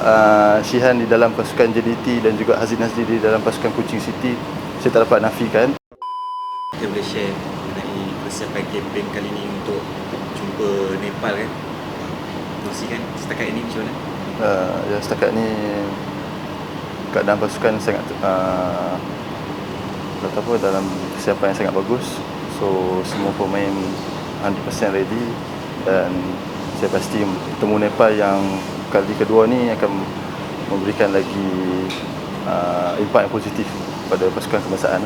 uh, Shihan di dalam pasukan JDT dan juga Hazin Nazli di dalam pasukan Kuching City. Saya tak dapat nafikan. Kita boleh share mengenai persiapan kempen kali ini untuk jumpa Nepal kan Kongsikan setakat ini macam mana? uh, ya setakat ni keadaan pasukan sangat uh, kata apa dalam persiapan yang sangat bagus. So semua pemain 100% ready dan saya pasti temu Nepal yang kali kedua ni akan memberikan lagi uh, impak yang positif pada pasukan kebangsaan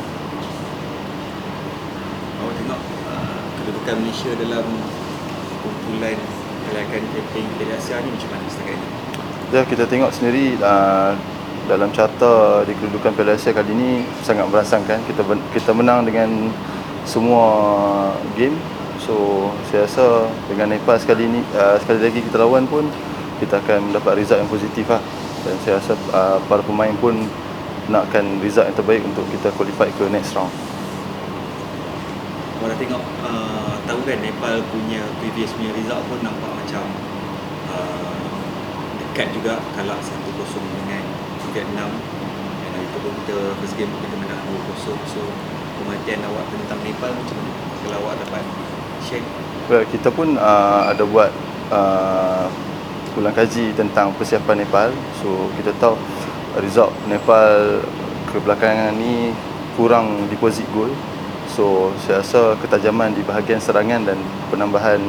Awak tengok uh, kedudukan Malaysia dalam kumpulan gerakan kempen Piala Asia ni macam mana setakat ini? Ya kita tengok sendiri uh, dalam carta di kedudukan Piala Asia kali ini sangat merangsangkan. Kita kita menang dengan semua game. So saya rasa dengan Nepal sekali ini uh, sekali lagi kita lawan pun kita akan mendapat result yang positif lah. Dan saya rasa uh, para pemain pun nakkan result yang terbaik untuk kita qualify ke next round. Awak dah tengok uh, tahu kan Nepal punya previous punya result pun nampak macam uh, dekat juga kalah 1-0 dengan Vietnam dan hari tu pun kita first game kita menang 2-0 so pemerhatian awak tentang Nepal macam mana kalau awak dapat share Well, kita pun uh, ada buat uh, ulang kaji tentang persiapan Nepal. So kita tahu result Nepal kebelakangan ni kurang deposit gol. So saya rasa ketajaman di bahagian serangan dan penambahan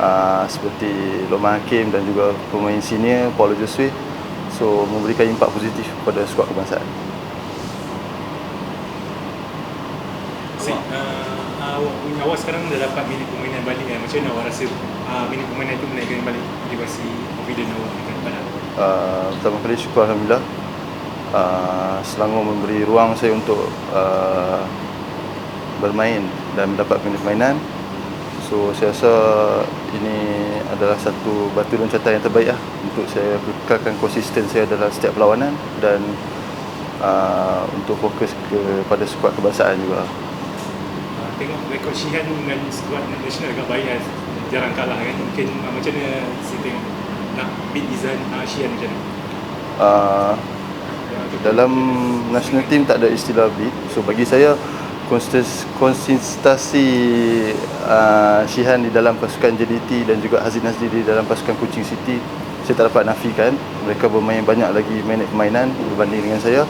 uh, seperti Lokman Hakim dan juga pemain senior Paulo Josue so memberikan impak positif kepada skuad kebangsaan. Sik, uh, awak, awak sekarang dah dapat minit permainan balik kan? Macam mana awak rasa uh, minit permainan tu menaikkan balik motivasi confident awak dengan pada uh, pertama kali syukur Alhamdulillah. Uh, Selangor memberi ruang saya untuk uh, bermain dan mendapat minit permainan. So saya rasa ini adalah satu batu loncatan yang terbaik lah untuk saya kekalkan konsisten saya dalam setiap perlawanan dan uh, untuk fokus kepada skuad kebangsaan juga. Tengok rekod Shihan dengan skuad nasional agak baik kan Jarang kalah kan? Mungkin uh, macam mana si tengok? Nak beat Izan uh, Shihan macam mana? Uh, dalam national team tak ada istilah beat. So bagi saya konsist- konsistensi uh, Shihan di dalam pasukan JDT dan juga Hazin Nazli di dalam pasukan Kuching City saya tak dapat nafikan. Mereka bermain banyak lagi minit permainan berbanding dengan saya.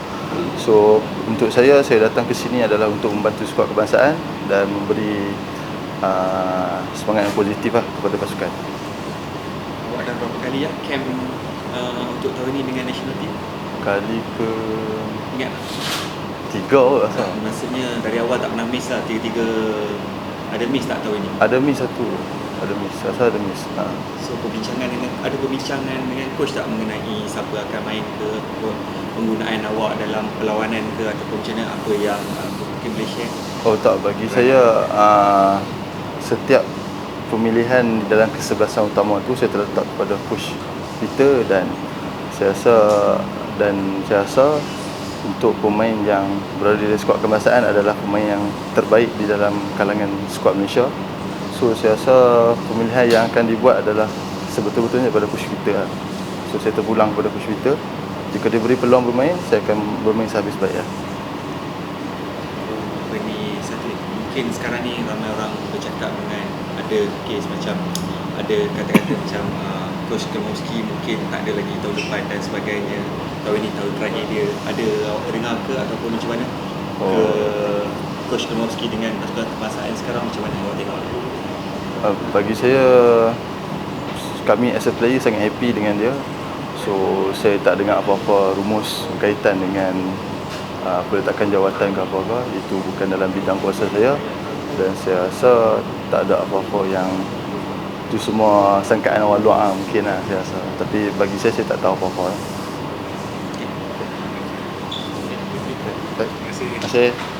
So untuk saya saya datang ke sini adalah untuk membantu skuad kebangsaan dan memberi uh, semangat yang positif lah kepada pasukan. Awak dah berapa kali ya camp uh, untuk tahun ini dengan national team? Kali ke ingat tiga kot tak? maksudnya dari awal tak pernah miss lah tiga-tiga ada miss tak tahun ini ada miss satu ada miss rasa ada miss ha. So perbincangan dengan ada perbincangan dengan coach tak mengenai siapa akan main ke ataupun penggunaan awak dalam perlawanan ke ataupun macam mana apa yang uh, mungkin boleh share? Oh tak. Bagi saya uh, setiap pemilihan dalam kesebelasan utama tu saya terletak kepada coach Peter dan saya rasa dan saya rasa untuk pemain yang berada di skuad kebangsaan adalah pemain yang terbaik di dalam kalangan skuad Malaysia. So saya rasa pemilihan yang akan dibuat adalah sebetul-betulnya pada coach Peter. lah. So saya terpulang kepada coach Peter. Jika dia beri peluang bermain, saya akan bermain sehabis baik. Lah. Mungkin sekarang ni ramai orang bercakap dengan ada kes macam ada kata-kata macam uh, coach Kemowski mungkin tak ada lagi tahun depan dan sebagainya. Tahun ini tahun terakhir dia. Ada awak dengar ke ataupun macam mana? Ke Oh. coach Kemowski dengan pasukan kebangsaan sekarang macam mana? Awak tengok. Uh, bagi saya kami as a player sangat happy dengan dia. So saya tak dengar apa-apa rumus berkaitan dengan uh, peletakan jawatan ke apa-apa itu bukan dalam bidang kuasa saya. Dan saya rasa tak ada apa-apa yang itu semua sangkaan orang luar lah, mungkin lah saya rasa. Tapi bagi saya saya tak tahu apa-apa. Lah. Terima kasih. Terima kasih